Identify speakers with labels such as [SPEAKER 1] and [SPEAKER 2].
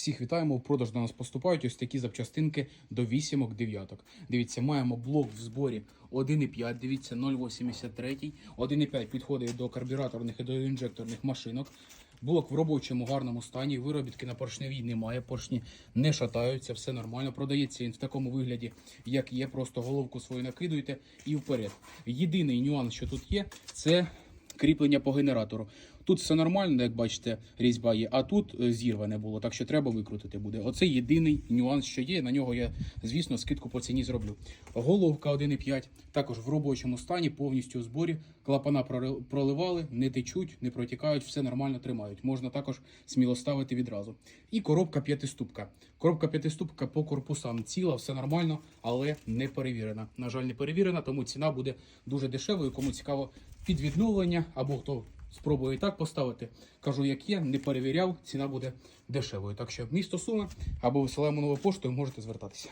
[SPEAKER 1] Всіх вітаємо. В продаж до нас поступають ось такі запчастинки до вісімок дев'яток. Дивіться, маємо блок в зборі 1,5, дивіться, 0,83. 1,5 підходить до карбюраторних і до інжекторних машинок. Блок в робочому гарному стані, виробітки на поршневій немає, поршні не шатаються, все нормально. Продається він в такому вигляді, як є. Просто головку свою накидуєте і вперед. Єдиний нюанс, що тут є, це кріплення по генератору. Тут все нормально, як бачите, різьба є, а тут е, зірване було, так що треба викрутити буде. Оце єдиний нюанс, що є. На нього я, звісно, скидку по ціні зроблю. Головка 1,5, також в робочому стані, повністю у зборі. Клапана проливали, не течуть, не протікають, все нормально тримають. Можна також сміло ставити відразу. І коробка п'ятиступка. Коробка п'ятиступка по корпусам ціла, все нормально, але не перевірена. На жаль, не перевірена, тому ціна буде дуже дешевою. Кому цікаво під відновлення або хто спробує і так поставити. Кажу, як є, не перевіряв, ціна буде дешевою. Так що місто Суми або висилаємо нову поштою, можете звертатися.